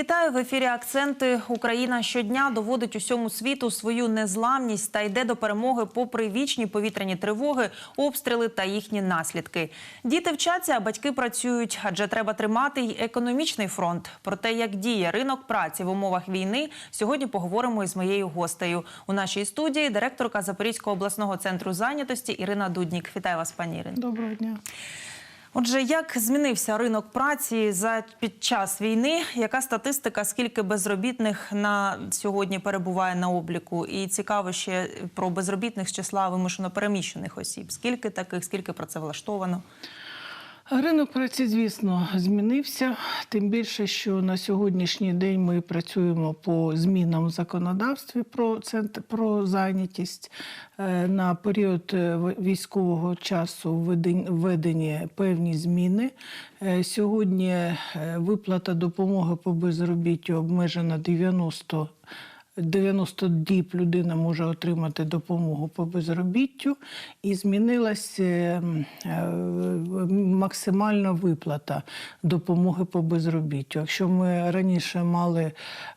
Вітаю в ефірі. Акценти Україна щодня доводить усьому світу свою незламність та йде до перемоги попри вічні повітряні тривоги, обстріли та їхні наслідки. Діти вчаться, а батьки працюють, адже треба тримати й економічний фронт. Про те, як діє ринок праці в умовах війни, сьогодні поговоримо із моєю гостею у нашій студії. Директорка Запорізького обласного центру зайнятості Ірина Дуднік. Вітаю вас, пані Ірино. Доброго дня. Отже, як змінився ринок праці за під час війни? Яка статистика? Скільки безробітних на сьогодні перебуває на обліку? І цікаво ще про безробітних з числа вимушено переміщених осіб. Скільки таких, скільки працевлаштовано? Ринок праці, звісно, змінився. Тим більше, що на сьогоднішній день ми працюємо по змінам в законодавстві про центр про зайнятість. Е, На період е, військового часу введені певні зміни. Е, Сьогодні виплата допомоги по безробіттю обмежена 90 90 діб людина може отримати допомогу по безробіттю, і змінилася е, максимальна виплата допомоги по безробіттю. Якщо ми раніше мали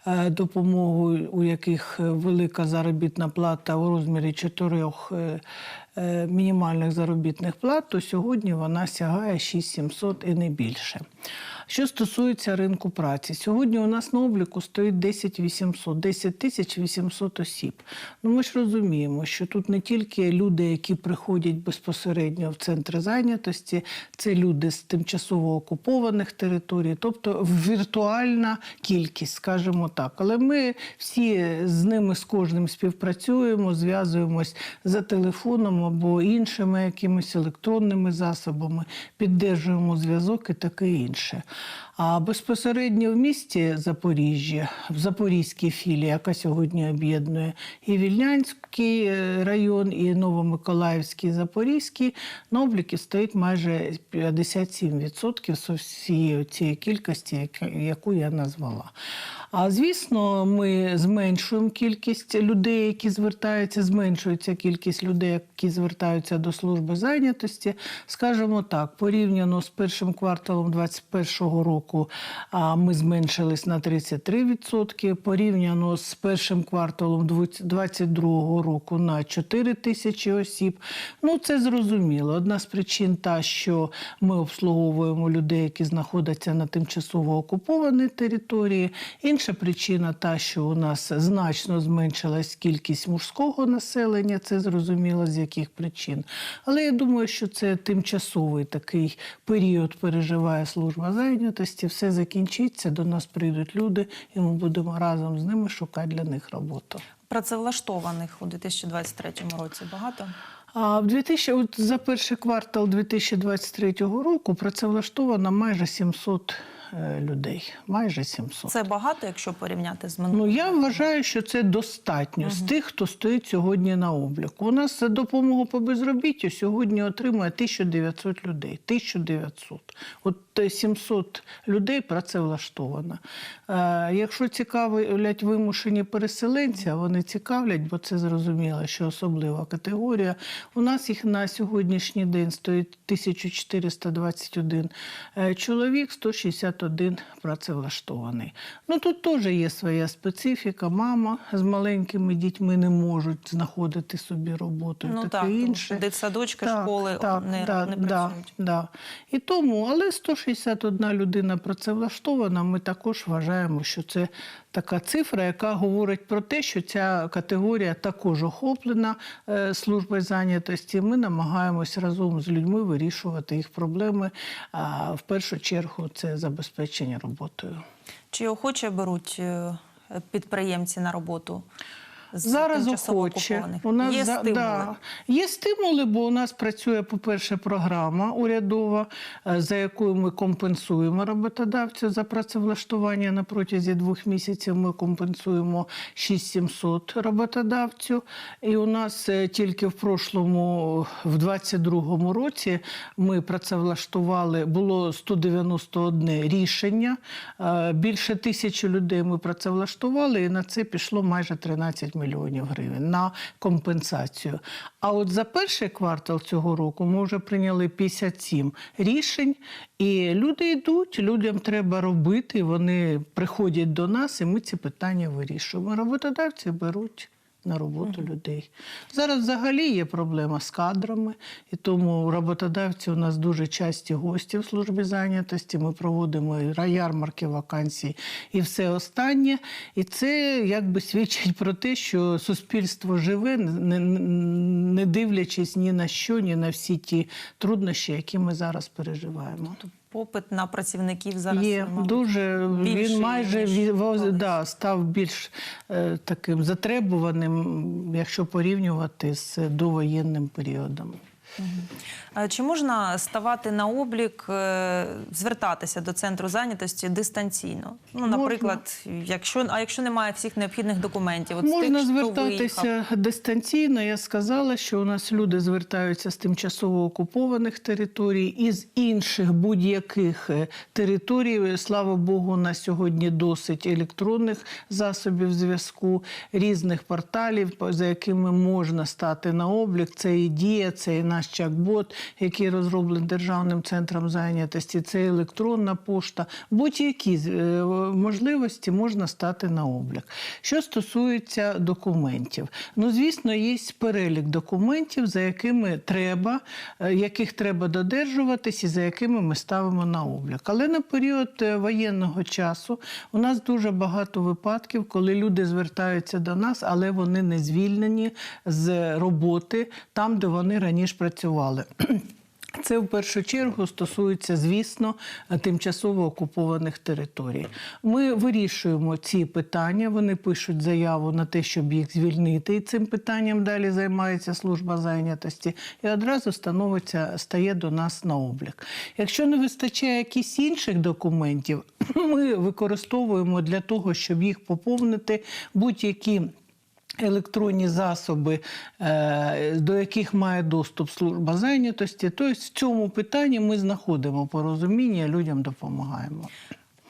е, допомогу, у яких велика заробітна плата у розмірі чотирьох е, е, мінімальних заробітних плат, то сьогодні вона сягає 6700 і не більше. Що стосується ринку праці, сьогодні у нас на обліку стоїть 10 800, 10 тисяч 800 осіб. Ну ми ж розуміємо, що тут не тільки люди, які приходять безпосередньо в центри зайнятості, це люди з тимчасово окупованих територій, тобто віртуальна кількість, скажімо так. Але ми всі з ними з кожним співпрацюємо, зв'язуємось за телефоном або іншими якимись електронними засобами, піддержуємо зв'язок і таке інше. А безпосередньо в місті Запоріжжя, в Запорізькій філії, яка сьогодні об'єднує і Вільнянський е, район, і Новомиколаївський, і Запорізький, на обліки стоїть майже 57% з всієї цієї кількості, яку я назвала. А звісно, ми зменшуємо кількість людей, які звертаються, зменшується кількість людей, які звертаються до служби зайнятості. Скажімо так, порівняно з першим кварталом 2021 року ми зменшились на 33%, порівняно з першим кварталом 2022 року на 4 тисячі осіб. Ну, це зрозуміло. Одна з причин та, що ми обслуговуємо людей, які знаходяться на тимчасово окупованій території. Інша причина та, що у нас значно зменшилась кількість мужського населення, це зрозуміло з яких причин. Але я думаю, що це тимчасовий такий період переживає служба зайнятості. Все закінчиться, до нас прийдуть люди, і ми будемо разом з ними шукати для них роботу. Працевлаштованих у 2023 році багато. А в 2000, от за перший квартал 2023 року працевлаштовано майже 700 е, людей. Майже 700. Це багато, якщо порівняти з минулим. Ну я вважаю, що це достатньо з тих, хто стоїть сьогодні на обліку. У нас за допомогу по безробіттю сьогодні отримує 1900 людей. 1900. От е, 700 людей працевлаштовано. Е, якщо цікавлять вимушені переселенці, а вони цікавлять, бо це зрозуміло, що особлива категорія. У нас їх на сьогоднішній день стоїть 1421 е, чоловік, 161 працевлаштований. Ну тут теж є своя специфіка. Мама з маленькими дітьми не можуть знаходити собі роботу і Ну таке так, інше. дитсадочки, Так, школи так, не, да, не працюють. Да. І тому, але 161 людина працевлаштована, ми також вважаємо, що це така цифра, яка говорить про те, що ця категорія також охоплена е, службою зайнятості. Ми намагаємось разом з людьми вирішувати їх проблеми. А в першу чергу це забезпечення роботою. Чи охоче беруть е, підприємці на роботу? З Зараз охоче. У нас Є за- стимули? Да. Є стимули, бо у нас працює, по-перше, програма урядова, е, за якою ми компенсуємо роботодавцю за працевлаштування на протязі двох місяців. Ми компенсуємо 6700 роботодавцю. І у нас е, тільки в прошлому, в 22-му році, ми працевлаштували, було 191 рішення. Е, Більше тисячі людей ми працевлаштували, і на це пішло майже 13 мільйонів мільйонів гривень на компенсацію. А от за перший квартал цього року ми вже прийняли 57 рішень, і люди йдуть, людям треба робити. Вони приходять до нас, і ми ці питання вирішуємо. Роботодавці беруть. На роботу людей зараз взагалі є проблема з кадрами, і тому роботодавці у нас дуже часті гості в службі зайнятості. Ми проводимо ярмарки вакансій і все останнє. І це якби свідчить про те, що суспільство живе, не, не- не дивлячись ні на що, ні на всі ті труднощі, які ми зараз переживаємо. Попит на працівників зараз Є мабуть, дуже більший, він майже ніж ві- воз- колись. да, став більш е, таким затребуваним, якщо порівнювати з довоєнним періодом. Е, Чи можна ставати на облік, е, звертатися до центру зайнятості дистанційно? Ну, Можна. наприклад, якщо а якщо немає всіх необхідних документів, от Можна тих, звертатися виїхав? дистанційно. Я сказала, що у нас люди звертаються з тимчасово окупованих територій і з інших будь-яких е, територій. Слава Богу, на сьогодні досить електронних засобів зв'язку, різних порталів, по- за якими можна стати на облік. Це і дія, це і наш чат-бот, який розроблений Державним центром зайнятості, це електронна пошта. Будь-які е, можливості можна стати на облік. Що стосується документів, ну звісно, є перелік документів, за якими треба, е, яких треба додержуватись і за якими ми ставимо на облік. Але на період е, воєнного часу у нас дуже багато випадків, коли люди звертаються до нас, але вони не звільнені з роботи там, де вони раніше працювали. Це в першу чергу стосується, звісно, тимчасово окупованих територій. Ми вирішуємо ці питання. Вони пишуть заяву на те, щоб їх звільнити. І цим питанням далі займається служба зайнятості і одразу становиться, стає до нас на облік. Якщо не вистачає якихось інших документів, ми використовуємо для того, щоб їх поповнити будь-які. Електронні засоби, е, до яких має доступ служба зайнятості, тобто в цьому питанні ми знаходимо порозуміння, людям допомагаємо.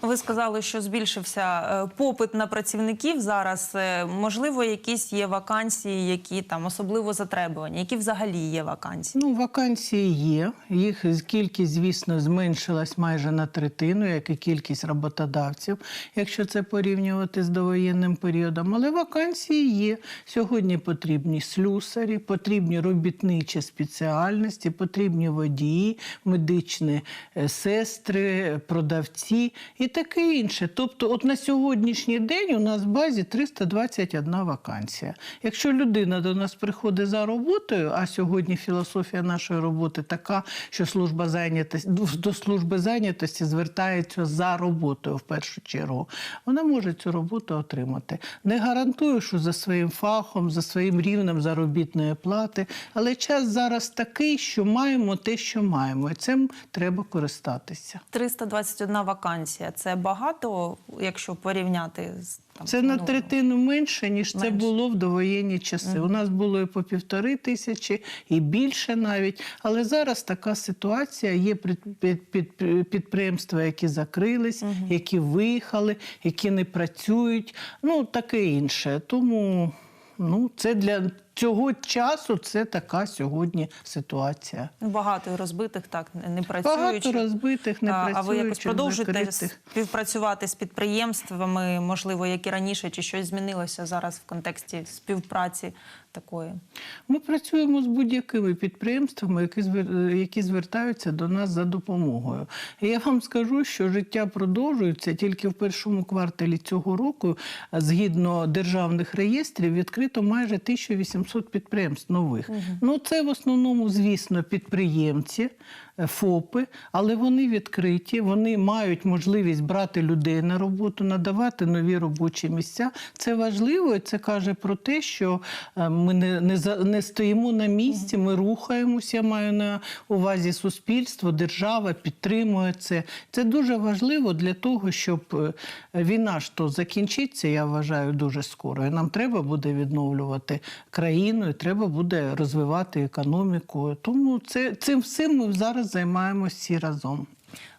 Ви сказали, що збільшився е, попит на працівників зараз. Е, Можливо, якісь є вакансії, які там особливо затребувані, які взагалі є вакансії. Ну, вакансії є. Їх кількість, звісно, зменшилась майже на третину, як і кількість роботодавців, якщо це порівнювати з довоєнним періодом. Але вакансії є. Сьогодні потрібні слюсарі, потрібні робітничі спеціальності, потрібні водії, медичні е, сестри, продавці і таке інше. Тобто, от на сьогоднішній день у нас в базі 321 вакансія. Якщо людина до нас приходить за роботою, а сьогодні філософія нашої роботи така, що служба зайнятості до служби зайнятості звертається за роботою в першу чергу, вона може цю роботу отримати. Не гарантую, що за своїм фахом, за своїм рівнем заробітної плати, але час зараз такий, що маємо те, що маємо, і цим треба користатися. 321 вакансія. Це багато, якщо порівняти з там Це на третину менше, ніж це було в довоєнні часи. У нас було і по півтори тисячі, і більше навіть. Але зараз така ситуація. Є під- під- під- підприємства, які закрились, які виїхали, які не працюють. Ну таке інше. Тому ну, це для цього часу це така сьогодні ситуація. Багато розбитих так не- працюють. Багато розбитих, не А, а ви якось продовжуєте закритих. співпрацювати з підприємствами, можливо, як і раніше, чи щось змінилося зараз в контексті співпраці такої? Ми працюємо з будь-якими підприємствами, які звер- які звертаються до нас за допомогою. І я вам скажу, що життя продовжується тільки в першому кварталі цього року, згідно державних реєстрів, відкрито майже 1800 підприємств нових. Ну це в основному, звісно, підприємці. Е, ФОПи, але вони відкриті, вони мають можливість брати людей на роботу, надавати нові робочі місця. Це важливо, і це каже про те, що е, ми не, не, не стоїмо на місці, ми рухаємося. Я маю на увазі суспільство, держава підтримує це. Це дуже важливо для того, щоб е, війна ж то закінчиться, я вважаю, дуже скоро. І нам треба буде відновлювати країну, і треба буде розвивати економіку. Тому це цим всім ми зараз займаємося всі разом.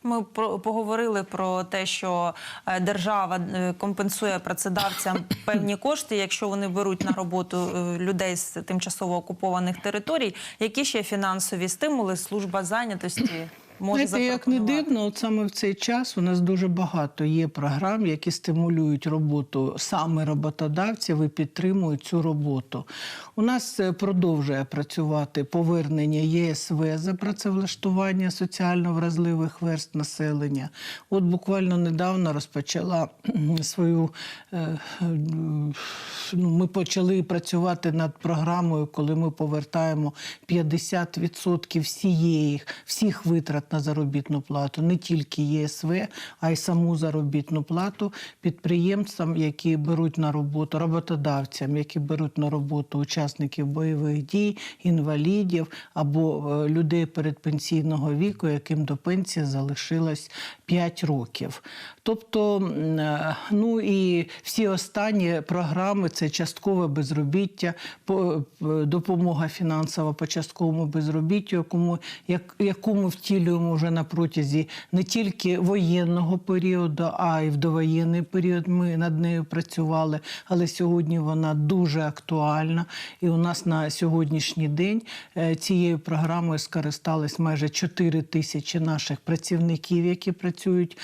Ми поговорили про те, що е, держава е, компенсує працедавцям певні кошти, якщо вони беруть на роботу е, людей з тимчасово окупованих територій. Які ще фінансові стимули служба зайнятості може Знаєте, як не дивно, от саме в цей час у нас дуже багато є програм, які стимулюють роботу саме роботодавців і підтримують цю роботу. У нас е, продовжує працювати повернення ЄСВ за працевлаштування соціально вразливих верст населення. От буквально недавно розпочала свою. е, е, Ну, ми почали працювати над програмою, коли ми повертаємо 50% всієї, всіх витрат на заробітну плату, не тільки ЄСВ, а й саму заробітну плату підприємцям, які беруть на роботу, роботодавцям, які беруть на роботу учасників бойових дій, інвалідів або е, людей передпенсійного віку, яким до пенсії залишилось 5 років. Тобто, е, ну і всі останні програми це часткове безробіття, е, допомога фінансова по частковому безробіттю, якому, як, яку ми втілюємо вже на протязі не тільки воєнного періоду, а й в довоєнний період. Ми над нею працювали, але сьогодні вона дуже актуальна. І у нас на сьогоднішній день е, цією програмою скористались майже 4 тисячі наших працівників, які працюють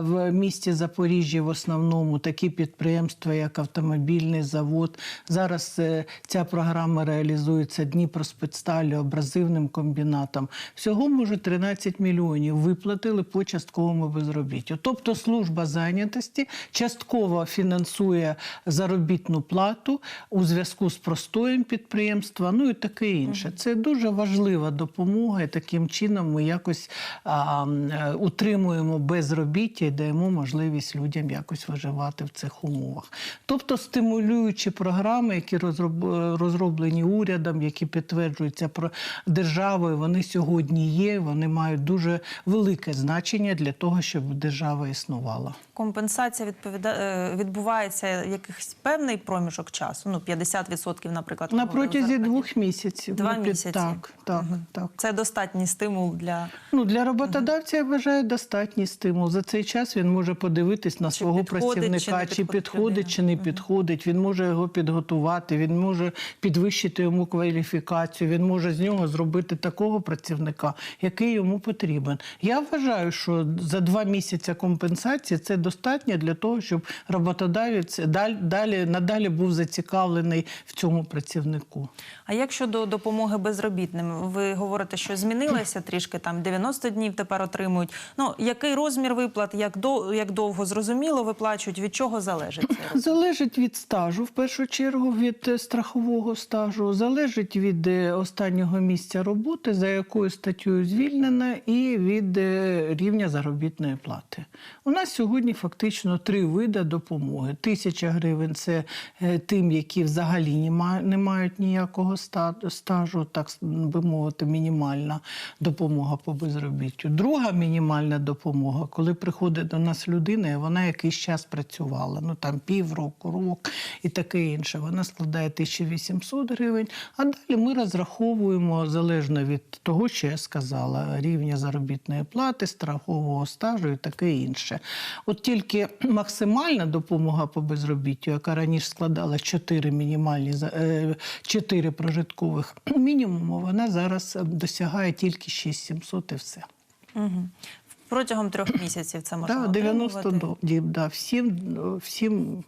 в місті Запоріжжя. В основному такі підприємства, як автомобільний завод. Зараз е, ця програма реалізується Дніпроспецсталі, абразивним комбінатом. Всього може 13 мільйонів виплатили по частковому безробіттю. Тобто служба зайнятості частково фінансує заробітну плату у зв'язку з простоєм підприємства, ну і таке інше. Це дуже важлива допомога, і таким чином ми якось а, м, е, утримуємо безробіття і даємо можливість людям якось виживати в цих умовах. Тобто стимулюючі програми, які розроб- розроблені урядом, які підтверджуються державою, вони сьогодні є. Вони мають дуже велике значення для того, щоб держава існувала. Компенсація відповіда... е, відбувається якийсь певний проміжок часу. Ну 50%, наприклад, На протязі двох місяців. Два місяці. Так, так, так. Це достатній стимул для Ну, для роботодавця я вважаю достатній стимул. За цей час він може подивитись на Чи свого працівника, чи чи підходить чи не підходить. Він може його підготувати, він може підвищити йому кваліфікацію, він може з нього зробити такого працівника, який йому потрібен. Я вважаю, що за два місяці компенсації це достатньо для того, щоб роботодавець далі, далі надалі був зацікавлений в цьому працівнику. А як щодо допомоги безробітним, ви говорите, що змінилося трішки там 90 днів тепер отримують. Ну який розмір виплат, як до як довго зрозуміло виплачують, від чого залежить? Залежить від стажу, в першу чергу, від е, страхового стажу, залежить від е, останнього місця роботи, за якою статтю звільнена, і від е, рівня заробітної плати. У нас сьогодні фактично три види допомоги. Тисяча гривень це е, тим, які взагалі не мають ніякого стажу, так би мовити, мінімальна допомога по безробіттю. Друга мінімальна допомога, коли приходить до нас людина, і вона якийсь час працювала, ну там півроку, рок і таке інше. Вона складає 1800 гривень. А далі ми розраховуємо залежно від того, що я сказала, рівня заробітної плати, страхового стажу і таке інше. От тільки максимальна допомога по безробіттю, яка раніше складала 4 мінімальні за- е, 4 прожиткових мінімуму, вона зараз е, досягає тільки 6700 і все. Угу. Протягом трьох місяців це можна Да, 90 отримувати. діб, да, всім, всім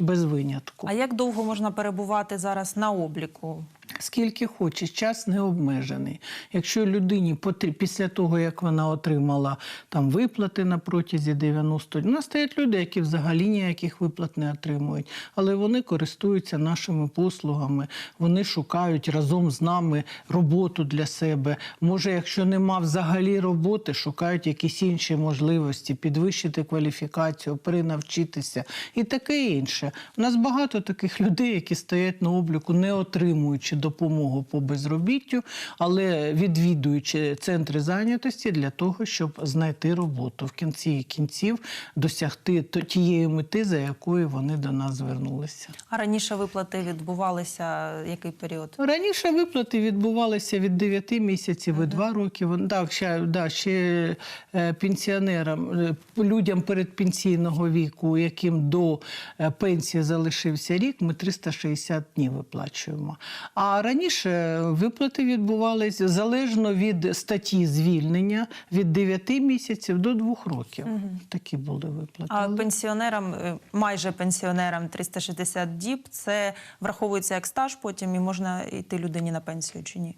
без винятку. А як довго можна перебувати зараз на обліку? Скільки хочеш, час не обмежений. Якщо людині після того, як вона отримала там виплати на протязі 90 днів, у нас стоять люди, які взагалі ніяких виплат не отримують, але вони користуються нашими послугами, вони шукають разом з нами роботу для себе. Може, якщо нема взагалі роботи, шукають якісь інші можливості, підвищити кваліфікацію, перенавчитися і таке інше. Інше. У нас багато таких людей, які стоять на обліку, не отримуючи допомогу по безробіттю, але відвідуючи центри зайнятості для того, щоб знайти роботу в кінці кінців досягти тієї мети, за якою вони до нас звернулися. А раніше виплати відбувалися який період? Раніше виплати відбувалися від 9 місяців і 2 роки. Так, ще, да, ще е, пенсіонерам, е, людям передпенсійного віку, яким до е, пенсії залишився рік, ми 360 днів виплачуємо. А раніше виплати відбувалися залежно від статті звільнення від 9 місяців до 2 років. Такі були виплати. А пенсіонерам, е, майже пенсіонерам 360 діб, це враховується як стаж потім і можна йти людині на пенсію чи ні?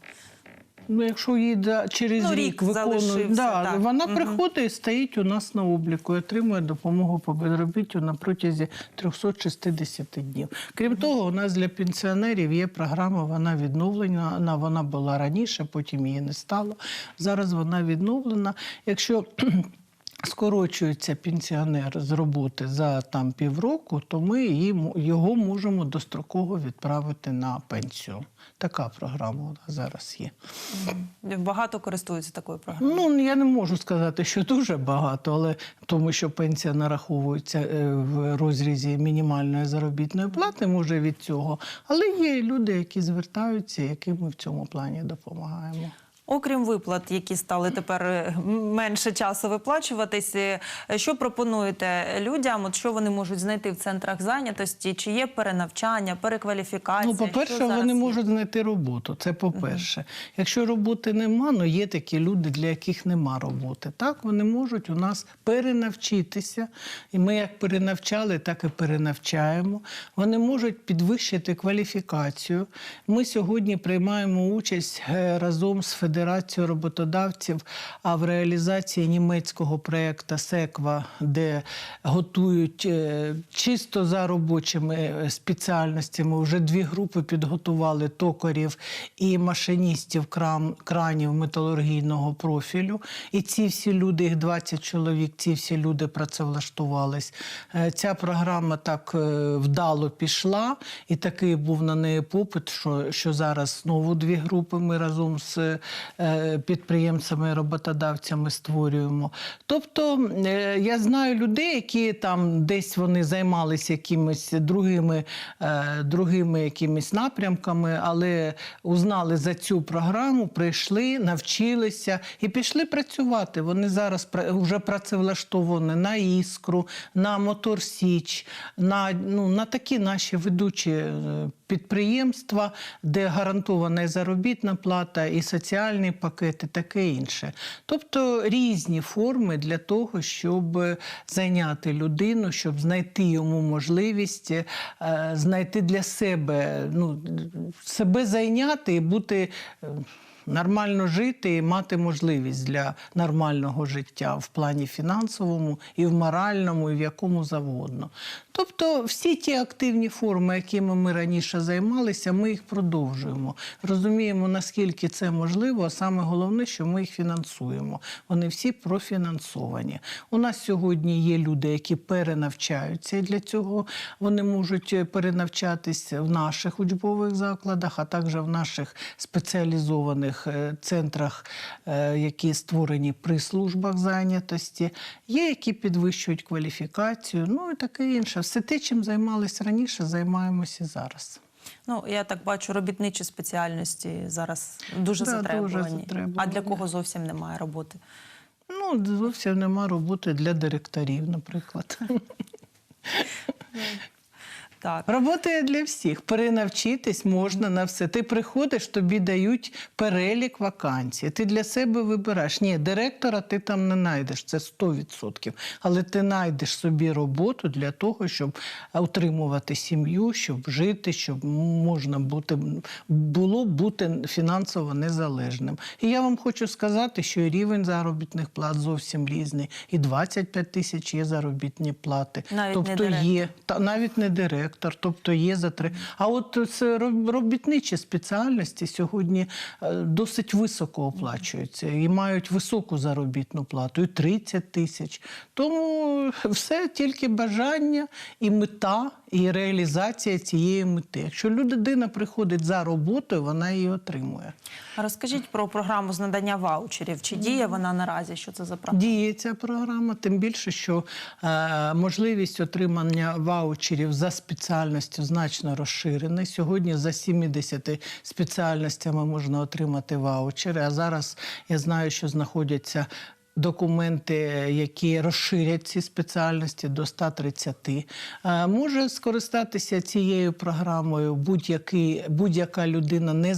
Ну, якщо її да, через Ну, рік, рік виконує, да, так. вона угу. приходить і стоїть у нас на обліку і отримує допомогу по безробіттю на протязі 360 днів. Крім того, у нас для пенсіонерів є програма, вона відновлена. Вона- Вона була раніше, потім її не стало. Зараз вона відновлена. Якщо скорочується пенсіонер з роботи за там півроку, то ми їм- його можемо достроково відправити на пенсію. Така програма у нас зараз є. Багато користуються такою програмою. Ну я не можу сказати, що дуже багато, але тому, що пенсія нараховується е, в розрізі мінімальної заробітної плати, може від цього. Але є люди, які звертаються, яким ми в цьому плані допомагаємо. Окрім виплат, які стали тепер е, менше часу виплачуватись, е, що пропонуєте людям? От що вони можуть знайти в центрах зайнятості? Чи є перенавчання, перекваліфікація? Ну, по-перше, вони є? можуть знайти роботу. Це по-перше. Якщо роботи нема, ну є такі люди, для яких нема роботи. Так, вони можуть у нас перенавчитися. І ми як перенавчали, так і перенавчаємо. Вони можуть підвищити кваліфікацію. Ми сьогодні приймаємо участь е, разом з Федерацією роботодавців а в реалізації німецького проєкту СЕКВА, де готують е, чисто за робочими е, спеціальностями. Вже дві групи підготували токарів і машиністів кранів металургійного профілю. І ці всі люди, їх 20 чоловік, ці всі люди працевлаштувались. Е, Ця програма так вдало пішла, і такий був на неї попит, що, що зараз знову дві групи ми разом з підприємцями, роботодавцями створюємо. Тобто е, я знаю людей, які там десь вони займалися якимись другими, е, другими якимись напрямками, але узнали за цю програму, прийшли, навчилися і пішли працювати. Вони зараз вже працевлаштовані на іскру, на Мотор Січ, на, ну, на такі наші ведучі е, підприємства, де гарантована і заробітна плата, і соціальний пакет, і таке інше. Тобто різні форми для того, щоб зайняти людину, щоб знайти йому можливість е, знайти для себе, ну, себе зайняти і бути. Е, Нормально жити і мати можливість для нормального життя в плані фінансовому, і в моральному, і в якому завгодно. Тобто всі ті активні форми, якими ми раніше займалися, ми їх продовжуємо. Розуміємо, наскільки це можливо, а саме головне, що ми їх фінансуємо. Вони всі профінансовані. У нас сьогодні є люди, які перенавчаються, для цього вони можуть перенавчатися в наших учбових закладах, а також в наших спеціалізованих е, центрах, е, які створені при службах зайнятості. Є, які підвищують кваліфікацію, ну і таке інше. Все те, чим займалися раніше, займаємося зараз. Ну я так бачу, робітничі спеціальності зараз дуже Да, дуже затребувані. затребувані. А для кого зовсім немає роботи? Ну, зовсім нема роботи для директорів, наприклад. Так. Робота для всіх. Перенавчитись можна на все. Ти приходиш, тобі дають перелік вакансій. Ти для себе вибираєш. Ні, директора ти там не знайдеш, це 100%. Але ти знайдеш собі роботу для того, щоб утримувати сім'ю, щоб жити, щоб можна бути, було бути фінансово незалежним. І я вам хочу сказати, що і рівень заробітних плат зовсім різний. І 25 тисяч є заробітні плати. Навіть тобто директор. є та навіть не директор, тобто є за три. А от це робітничі спеціальності сьогодні е, досить високо оплачуються і мають високу заробітну плату, і 30 тисяч. Тому все тільки бажання і мета, і реалізація цієї мети. Якщо людина приходить за роботою, вона її отримує. Розкажіть про програму з надання ваучерів. Чи діє вона наразі? Що це за програма? Діє ця програма, тим більше, що е, можливість отримання ваучерів за спеціальністю значно розширена. Сьогодні за 70 спеціальностями можна отримати ваучери. А зараз я знаю, що знаходяться. Документи, які розширять ці спеціальності до 130. Е, Може скористатися цією програмою будь-яка людина не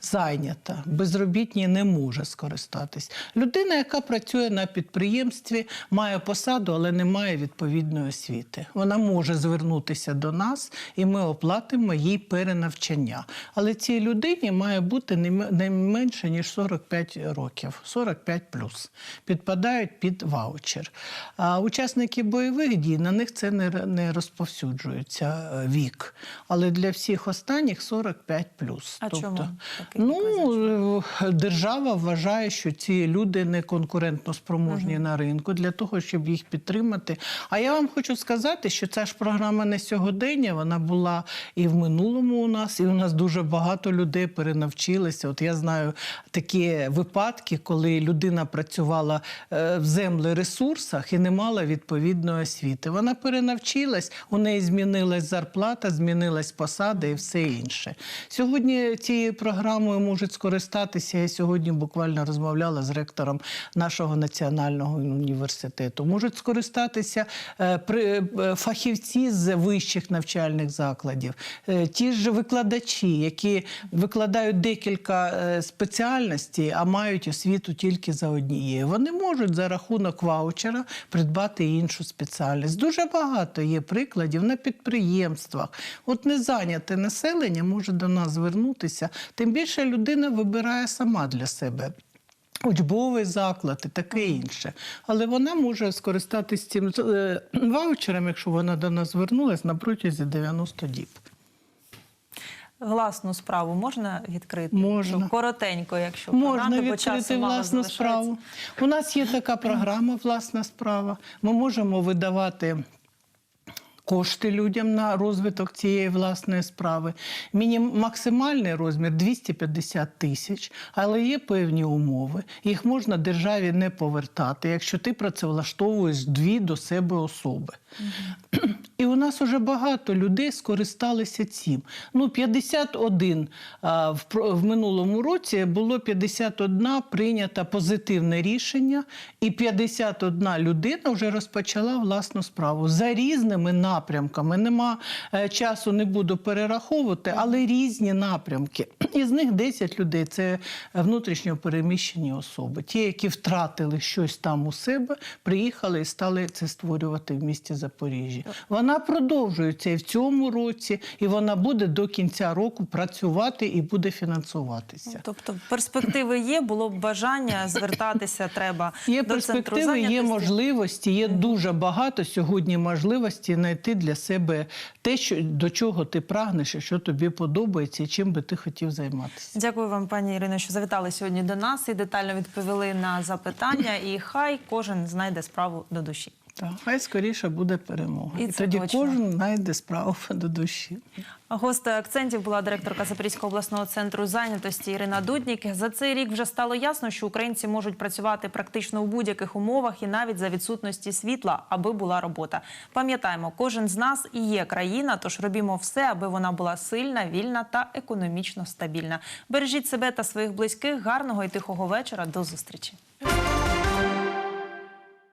зайнята, безробітні не може скористатись. Людина, яка працює на підприємстві, має посаду, але не має відповідної освіти. Вона може звернутися до нас, і ми оплатимо їй перенавчання. Але цій людині має бути не менше ніж 45 років, 45 плюс. Підпадають під ваучер. А учасники бойових дій на них це не, не розповсюджується е, вік. Але для всіх останніх 45 плюс. А чому такий ну, е, держава вважає, що ці люди не конкурентно спроможні на ринку для того, щоб їх підтримати. А я вам хочу сказати, що ця ж програма не сьогодення, вона була і в минулому у нас, і у нас дуже багато людей перенавчилися. От я знаю такі випадки, коли людина працювала в землересурсах і не мала відповідної освіти. Вона перенавчилась, у неї змінилась зарплата, змінилась посада і все інше. Сьогодні цією програмою можуть скористатися. Я сьогодні буквально розмовляла з ректором нашого національного університету. Можуть скористатися е, е, фахівці з вищих навчальних закладів, е, ті ж викладачі, які викладають декілька е, спеціальностей, а мають освіту тільки за однією. Вони можуть за рахунок ваучера придбати іншу спеціальність. Дуже багато є прикладів на підприємствах. От незайняте населення може до нас звернутися. Тим більше людина вибирає сама для себе. Учбовий заклад і таке інше. Але вона може скористатися цим е, ваучером, якщо вона до нас звернулася на протязі 90 діб. Власну справу можна відкрити? Можна. Щоб Коротенько, якщо Можна відкрити власну справу. У нас є така програма Власна справа. Ми можемо видавати. Кошти людям на розвиток цієї власної справи. Мінім максимальний розмір 250 тисяч, але є певні умови. Їх можна державі не повертати, якщо ти працевлаштовуєш дві до себе особи. І у нас вже багато людей скористалися цим. Ну, 51 а, в, в минулому році було 51 прийнято позитивне рішення, і 51 людина вже розпочала власну справу за різними напрямками. Нема е, часу, не буду перераховувати, але різні напрямки. Із них 10 людей це внутрішньо переміщені особи. Ті, які втратили щось там у себе, приїхали і стали це створювати в місті Запоріжжя. Вона продовжується і в цьому році, і вона буде до кінця року працювати і буде фінансуватися. Тобто перспективи є, було б бажання звертатися треба Є до центру перспективи, є можливості, є дуже багато сьогодні можливості знайти для себе те, що до чого ти прагнеш, що тобі подобається, і чим би ти хотів займатися. Дякую вам, пані Ірино, що завітали сьогодні до нас і детально відповіли на запитання. І хай кожен знайде справу до душі. Так, хай скоріше буде перемога. І І, тоді точно. кожен знайде справу до душі. Гостею акцентів була директорка Запорізького обласного центру зайнятості Ірина Дуднік. За цей рік вже стало ясно, що українці можуть працювати практично у будь-яких умовах і навіть за відсутності світла, аби була робота. Пам'ятаємо, кожен з нас і є країна, тож робімо все, аби вона була сильна, вільна та економічно стабільна. Бережіть себе та своїх близьких. Гарного і тихого вечора. До зустрічі.